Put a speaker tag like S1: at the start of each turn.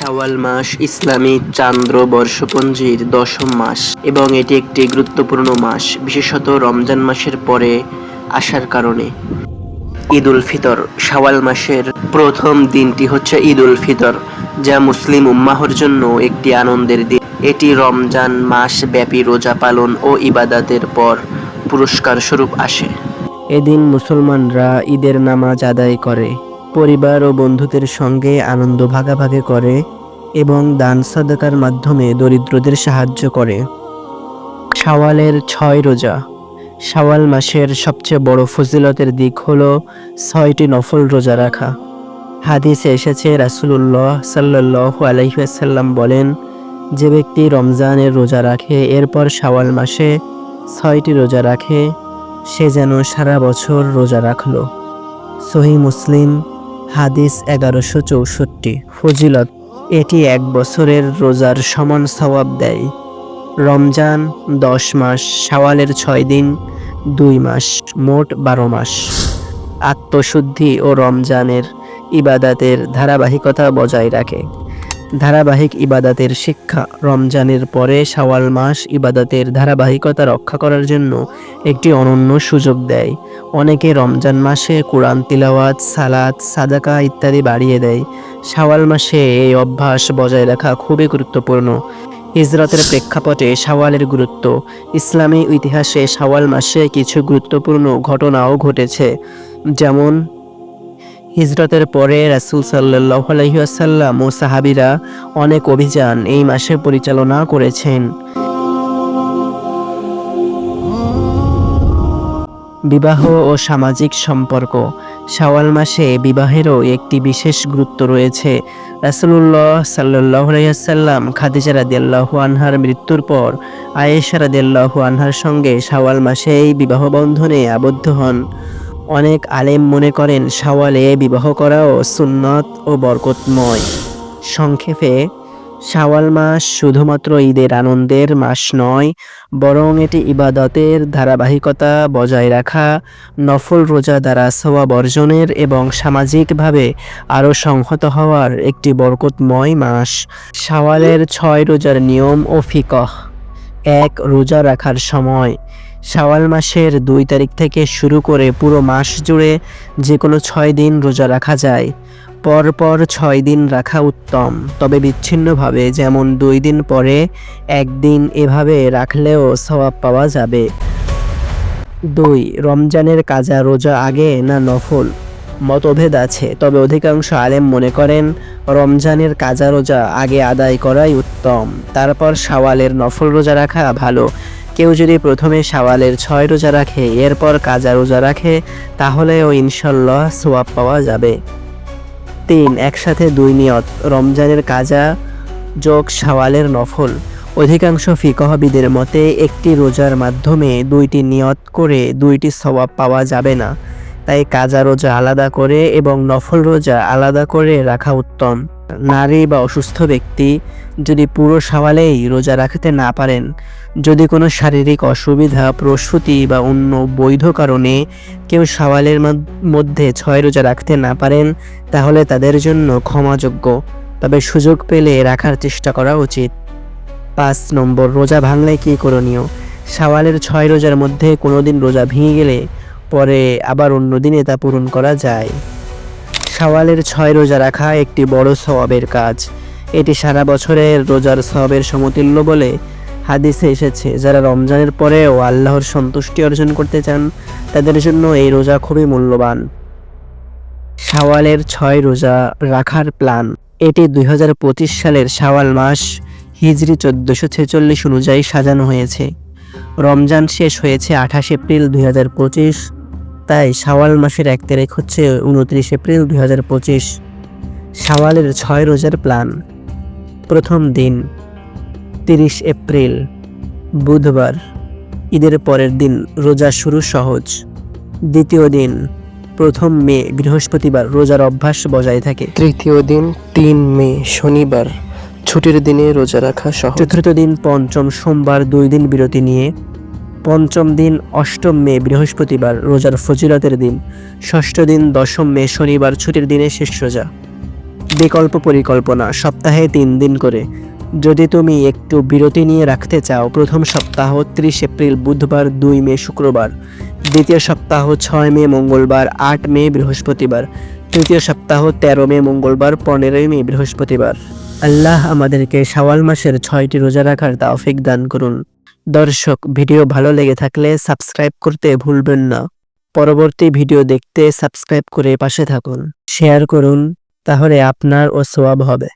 S1: শাওয়াল মাস ইসলামী চান্দ্র বর্ষপঞ্জির দশম মাস এবং এটি একটি গুরুত্বপূর্ণ মাস, বিশেষত রমজান মাসের পরে আসার কারণে। ঈদ উল ফিতর, শাওয়াল মাসের প্রথম দিনটি হচ্ছে ঈদ উল ফিতর, যা মুসলিম উম্মাহর জন্য একটি আনন্দের দিন। এটি রমজান মাস ব্যাপী রোজা পালন ও ইবাদাতের পর পুরস্কার স্বরূপ আসে। এদিন মুসলমানরা ঈদের নামাজ আদায় করে। পরিবার ও বন্ধুদের সঙ্গে আনন্দ ভাগাভাগি করে এবং দান সাদাকার মাধ্যমে দরিদ্রদের সাহায্য করে। শাওয়ালের ছয় রোজা। শাওয়াল মাসের সবচেয়ে বড় ফজিলতের দিক হলো ছয়টি নফল রোজা রাখা। হাদিসে এসেছে, রাসূলুল্লাহ সাল্লাল্লাহু আলাইহি ওয়াসাল্লাম বলেন, যে ব্যক্তি রমজানের রোজা রাখে, এরপর শাওয়াল মাসে ছয়টি রোজা রাখে, সে যেন সারা বছর রোজা রাখল। সহি মুসলিম হাদিস এগারোশো চৌষট্টি। ফজিলত, এটি এক বছরের রোজার সমান সবাব দেয়। রমজান, দশ মাস সাওয়ালের ছয় দিন, দুই মাস, মোট বারো মাস। আত্মশুদ্ধি ও রমজানের ইবাদাতের ধারাবাহিকতা বজায় রাখে। ধারাবাহিক ইবাদাতের শিক্ষা। রমজানের পরে শাওয়াল মাস ইবাদাতের ধারাবাহিকতা রক্ষা করার জন্য একটি অনন্য সুযোগ দেয়। অনেকে রমজান মাসে কোরআন তিলাওয়াত, সালাত, সাদাকা ইত্যাদি বাড়িয়ে দেয়। শাওয়াল মাসে এই অভ্যাস বজায় রাখা খুবই গুরুত্বপূর্ণ। হিজরতের প্রেক্ষাপটে শাওয়ালের গুরুত্ব। ইসলামী ইতিহাসে শাওয়াল মাসে কিছু গুরুত্বপূর্ণ ঘটনাও ঘটেছে। যেমন হিজরতের পরে রাসূল সাল্লাল্লাহু আলাইহি ওয়াসাল্লাম ও সাহাবিরা অনেক অভিযান এই মাসে পরিচালনা করেছেন। বিবাহ ও সামাজিক সম্পর্ক। শাওয়াল মাসে বিবাহেরও একটি বিশেষ গুরুত্ব রয়েছে। রাসূলুল্লাহ ওয়াসাল্লাম খাদিজা রাদিয়াল্লাহু আনহার মৃত্যুর পর আয়েশা রাদিয়াল্লাহু আনহার সঙ্গে শাওয়াল মাসেই বিবাহ বন্ধনে আবদ্ধ হন। অনেক আলেম মনে করেন শাওয়ালে বিবাহ করাও সুন্নত ও বরকতময়। সংক্ষেপে, শাওয়াল মাস শুধুমাত্র ঈদের আনন্দের মাস নয়, বরং এটি ইবাদতের ধারাবাহিকতা বজায় রাখা, নফল রোজা দ্বারা সওয়াব অর্জনের এবং সামাজিকভাবে আরও সংহত হওয়ার একটি বরকতময় মাস। শাওয়ালের ছয় রোজার নিয়ম ও ফিকহ। এক, রোজা রাখার সময়। শাওয়াল মাসের দুই তারিখ থেকে শুরু করে পুরো মাস জুড়ে যে কোনো ছয় দিন রোজা রাখা যায়। পরপর ছয় দিন রাখা উত্তম। তবে বিচ্ছিন্নভাবে যেমন দুই দিন পরে, একদিন এভাবে রাখলেও সওয়াব পাওয়া যাবে। দুই, রমজানের কাজা রোজা আগে না নফল? মতভেদ আছে, তবে অধিকাংশ আলেম মনে করেন রমজানের কাজা রোজা আগে আদায় করাই উত্তম। তারপর শাওয়ালের নফল রোজা রাখা ভালো। কেউ যদি প্রথমে শাওয়ালের ছয় রোজা রাখে, এরপর কাজা রোজা রাখে, তাহলেও ইনশাল্লাহ সোয়াব পাওয়া যাবে। তিন, একসাথে দুই নিয়ত, রমজানের কাজা যোগ শাওয়ালের নফল। অধিকাংশ ফিকহবিদের মতে, একটি রোজার মাধ্যমে দুইটি নিয়ত করে দুইটি সওয়াব পাওয়া যাবে না। তাই কাজা রোজা আলাদা করে এবং নফল রোজা আলাদা করে রাখা উত্তম। নারী বা অসুস্থ ব্যক্তি যদি পুরো সওয়ালেই রোজা রাখতে না পারেন, যদি কোনো শারীরিক অসুবিধা, প্রসূতি বা অন্য বৈধ কারণে কেউ সওয়ালের মধ্যে ছয় রোজা রাখতে না পারেন, তাহলে তাদের জন্য ক্ষমাযোগ্য। তবে সুযোগ পেলে রাখার চেষ্টা করা উচিত। পাঁচ নম্বর, রোজা ভাঙলে কী করণীয়? শাওয়ালের ছয় রোজার মধ্যে কোনো দিন রোজা ভেঙে গেলে পরে আবার অন্য দিনে তা পূরণ করা যায়। শাওয়ালের ছয় রোজা রাখা একটি বড় সওয়াবের কাজ। এটি সারা বছরের রোজার সওয়াবের সমতুল্য বলে হাদিসে এসেছে। যারা রমজানের পরেও আল্লাহর সন্তুষ্টি অর্জন করতে চান, তাদের জন্য এই রোজা খুবই মূল্যবান। শাওয়ালের ছয় রোজা রাখার প্ল্যান। এটি দুই হাজার পঁচিশ সালের শাওয়াল মাস, হিজরি চোদ্দোশো ছেচল্লিশ অনুযায়ী সাজানো হয়েছে। রমজান শেষ হয়েছে আঠাশ এপ্রিল দুই হাজার পঁচিশ। তাই শাওয়াল মাসের এক তারিখ হচ্ছে উনত্রিশ এপ্রিল দুই হাজার পঁচিশ। শাওয়ালের ছয় রোজার প্ল্যান। প্রথম দিন তিরিশ এপ্রিল বুধবার। ঈদের পরের দিন রোজা শুরু সহজ। দ্বিতীয় দিন প্রথম মে বৃহস্পতিবার রোজার অভ্যাস বজায় থাকে। তৃতীয় দিন তিন মে শনিবার। ছুটির দিনে রোজা রাখা সহজ। চতুর্থ দিন পঞ্চম সোমবার দুই দিন বিরতি নিয়ে পঞ্চম দিন অষ্টম মে, বৃহস্পতিবার, রোজার ফজিলতের দিন। ষষ্ঠ দিন দশম মে, শনিবার, ছুটির দিনে শেষ রোজা। বিকল্প পরিকল্পনা, সপ্তাহে তিন দিন করে। যদি তুমি একটু বিরতি নিয়ে রাখতে চাও, প্রথম সপ্তাহ ত্রিশ এপ্রিল, বুধবার, দুই মে, শুক্রবার। দ্বিতীয় সপ্তাহ ছয় মে, মঙ্গলবার, আট মে, বৃহস্পতিবার। তৃতীয় সপ্তাহ তেরো মে, মঙ্গলবার, পনেরোই মে, বৃহস্পতিবার। আল্লাহ আমাদেরকে শাওয়াল মাসের ছয়টি রোজা রাখার তাওফিক দান করুন। দর্শক, ভিডিও ভালো লেগে থাকলে সাবস্ক্রাইব করতে ভুলবেন না। পরবর্তী ভিডিও দেখতে সাবস্ক্রাইব করে পাশে থাকুন, শেয়ার করুন, তাহলে আপনার ও সোয়াব হবে।